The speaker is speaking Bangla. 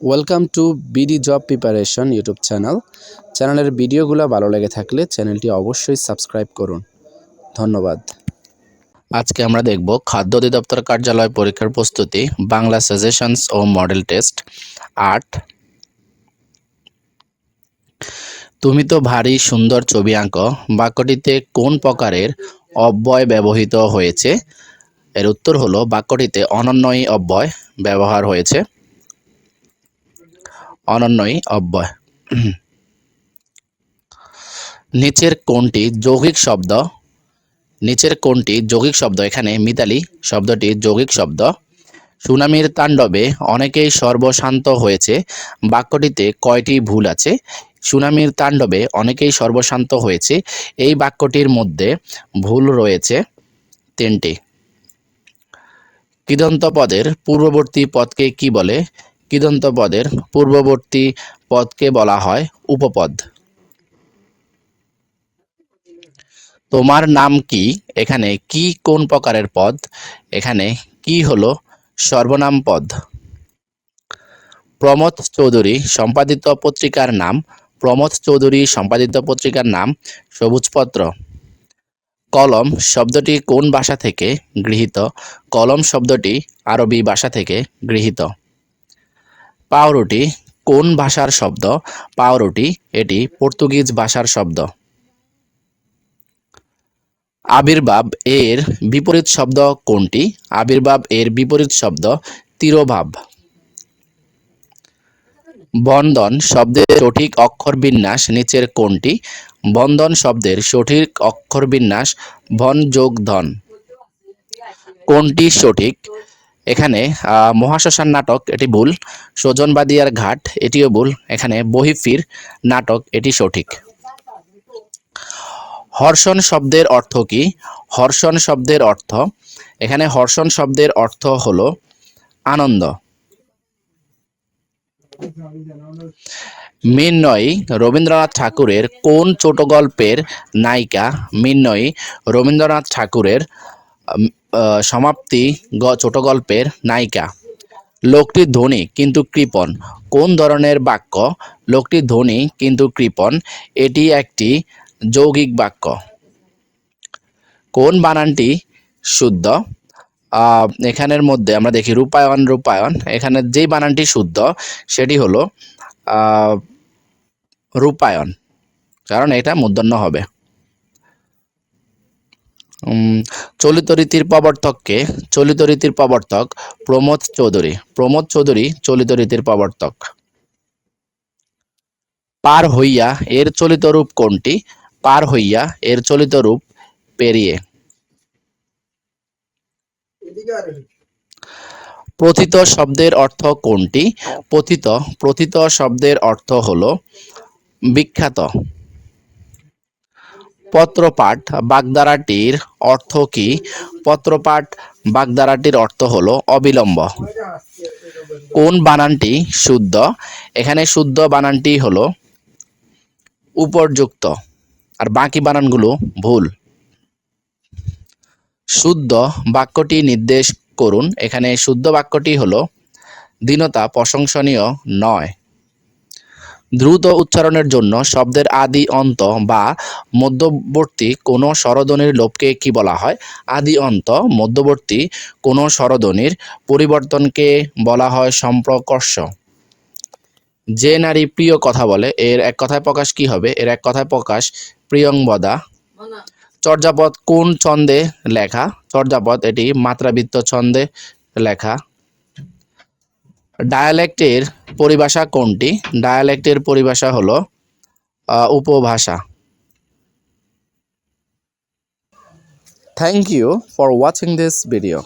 Welcome to BD job preparation YouTube channel চ্যানেলের ভিডিওগুলো ভালো লেগে থাকলে চ্যানেলটি অবশ্যই সাবস্ক্রাইব করুন। ধন্যবাদ। আজকে আমরা দেখব খাদ্য অধিদপ্তর কার্যালয় পরীক্ষার প্রস্তুতি, বাংলা সাজেশনস ও মডেল টেস্ট আট। তুমি তো ভারী সুন্দর ছবি আঁকো। বাক্যটিতে কোন প্রকারের অব্যয় ব্যবহৃত হয়েছে? এর উত্তর হলো, বাক্যটিতে অনন্যই অব্যয় ব্যবহার হয়েছে। অনন্যই অব্যয়। নিচের কোনটি যৌগিক শব্দ। নিচের কোনটি যৌগিক শব্দ। এখানে মিতালি শব্দটি যৌগিক শব্দ। সুনামির তাণ্ডবে অনেকেই সর্বশান্ত হয়েছে। বাক্যটিতে কয়টি ভুল আছে? সুনামির তাণ্ডবে অনেকেই সর্বশান্ত হয়েছে। এই বাক্যটির মধ্যে ভুল রয়েছে তিনটি। কৃদন্ত পদের পূর্ববর্তী পদকে কি বলে? কৃদন্ত পদের পূর্ববর্তী পদকে বলা হয় উপপদ। তোমার নাম কি? এখানে কি কোন প্রকারের পদ? এখানে কি হলো? সর্বনাম পদ। প্রমথ চৌধুরী সম্পাদিত পত্রিকার নাম, প্রমোদ চৌধুরী সম্পাদিত পত্রিকার নাম সবুজপত্র। কলম শব্দটি কোন ভাষা থেকে গৃহীত? কলম শব্দটি আরবি ভাষা থেকে গৃহীত। পাউরুটি কোন ভাষার শব্দ? পাউরুটি এটি পর্তুগিজ ভাষার শব্দ। আবির্ভাব এর বিপরীত শব্দ কোনটি? আবির্ভাব এর বিপরীত শব্দ তিরোভাব। বন্ধন শব্দের সঠিক অক্ষর বিন্যাস নিচের কোনটি? বন্ধন শব্দের সঠিক অক্ষর বিন্যাস, বন যোগ ধন। কোনটি সঠিক? এখানে মহাশ্মশান নাটক এটি ভুল, সজনবাদিয়ার ঘাট এটিও ভুল, এখানে বহিফির নাটক এটি সঠিক। হর্ষণ শব্দের অর্থ কি? হর্ষণ শব্দের অর্থ, এখানে হর্ষণ শব্দের অর্থ হলো আনন্দ। মিন্নয়ী রবীন্দ্রনাথ ঠাকুরের কোন ছোট গল্পের নায়িকা মিন্নয়ী রবীন্দ্রনাথ ঠাকুরের সমাপ্তি ছোট গল্পের নায়িকা। লোকটি ধনী কিন্তু কৃপণ। কোন ধরনের বাক্য? লোকটি ধনী কিন্তু কৃপণ। এটি একটি যৌগিক বাক্য। কোন বানানটি শুদ্ধ? এখানের মধ্যে আমরা দেখি রূপায়ণ রূপায়ণ। এখানে যেই বানানটি শুদ্ধ, সেটি হলো রূপায়ণ। কারণ এটা মূর্ধন্য হবে। চলিত রীতির প্রবর্তককে চলিত রীতির প্রবর্তক প্রমোদ চৌধুরী। প্রমোদ চৌধুরী চলিত রীতির প্রবর্তক। পার হইয়া এর চলিত রূপ কোনটি? পার হইয়া এর চলিত রূপ পেরিয়ে। প্রথিত শব্দের অর্থ কোনটি? পতিত প্রথিত শব্দের অর্থ হলো বিখ্যাত। পত্রপাঠ বাগধারাটির অর্থ কি? পত্রপাঠ বাগধারাটির অর্থ হলো অবিলম্ব। কোন বানানটি শুদ্ধ? এখানে শুদ্ধ বানানটি হলো উপরযুক্ত। আর বাকি বানানগুলো ভুল। শুদ্ধ বাক্যটি নির্দেশ করুন। এখানে শুদ্ধ বাক্যটি হলো দীনতা প্রশংসনীয় নয়। দ্রুত উচ্চারণের জন্য শব্দের আদি অন্ত বা মধ্যবর্তী কোনো স্বরধ্বনির লোপকে কি বলা হয়? আদি অন্ত, মধ্যবর্তী কোনো স্বরধ্বনির পরিবর্তনকে বলা হয় সম্প্রকর্ষ। যে নারী প্রিয় কথা বলে, এর এক কথায় প্রকাশ কি হবে? এর এক কথায় প্রকাশ প্রিয়ংবদা চর্যাপদ কোন ছন্দে লেখা? চর্যাপদ এটি মাত্রাবৃত্ত ছন্দে লেখা। ডায়ালেক্টের পরিভাষা কোনটি? ডায়ালেক্টের পরিভাষা হলো উপভাষা। Thank you for watching this video